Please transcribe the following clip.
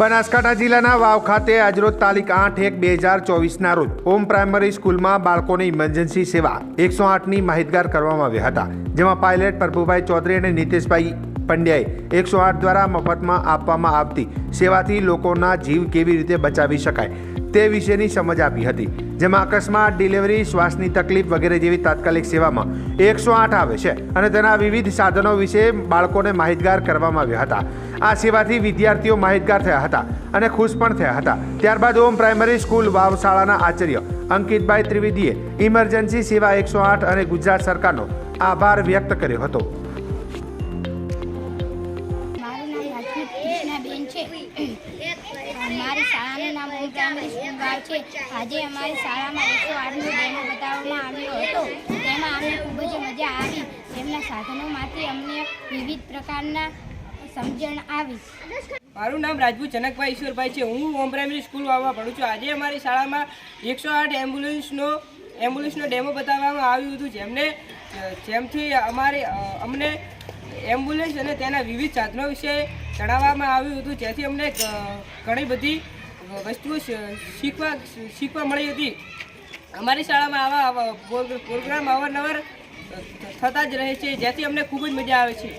બનાસકાંઠા જિલ્લાના વાવ ખાતે આજરોજ તારીખ આઠ એક બે હજાર ચોવીસના રોજ હોમ પ્રાઇમરી સ્કૂલમાં બાળકોની ઇમરજન્સી સેવા એકસો આઠની માહિતગાર કરવામાં આવ્યા હતા, જેમાં પાયલટ પ્રભુભાઈ ચૌધરી અને નીતેશભાઈ પંડ્યાએ એકસો આઠ દ્વારા મફતમાં આપવામાં આવતી સેવાથી લોકોના જીવ કેવી રીતે બચાવી શકાય? તે વિશેની સમજ આપી હતી, જેમાં અકસ્માત, ડિલિવરી, શ્વાસની તકલીફ વગેરે જેવી તાત્કાલિક સેવામાં એકસો આઠ આવે છે અને તેના વિવિધ સાધનો વિશે બાળકોને માહિતગાર કરવામાં આવ્યા હતા. આ સેવાથી વિદ્યાર્થીઓ માહિતગાર થયા હતા અને ખુશ પણ થયા હતા. ત્યારબાદ ઓમ પ્રાઇમરી સ્કૂલ વાવ શાળાના આચાર્ય અંકિતભાઈ ત્રિવેદીએ ઇમરજન્સી સેવા એકસો આઠ અને ગુજરાત સરકારનો આભાર વ્યક્ત કર્યો હતો. છે. મારી શાળાનું નામ ઓમ પ્રાઇમરી સ્કૂલ વાવ છે. આજે અમારી શાળામાં એકસો આઠનો ડેમો બતાવવામાં આવ્યો હતો. તેમાં અમને ખૂબ જ મજા આવી. તેમના સાધનોમાંથી અમને વિવિધ પ્રકારના સમજણ આવી. મારું નામ રાજપૂત જનકભાઈ ઈશ્વરભાઈ છે. હું હોમ પ્રાઇમરી સ્કૂલ વાવવા ભણું છું. આજે અમારી શાળામાં એકસો આઠ એમ્બ્યુલન્સનો એમ્બ્યુલન્સનો ડેમો બતાવવામાં આવ્યું હતું. જેમને, જેમથી અમારે, અમને એમ્બ્યુલન્સ અને તેના વિવિધ સાધનો વિશે જણાવવામાં આવ્યું હતું. જેથી અમને ઘણી બધી વસ્તુઓ શીખવા શીખવા મળી હતી. અમારી શાળામાં આવા પ્રોગ્રામ અવારનવાર થતા જ રહે છે. જેથી અમને ખૂબ જ મજા આવે છે.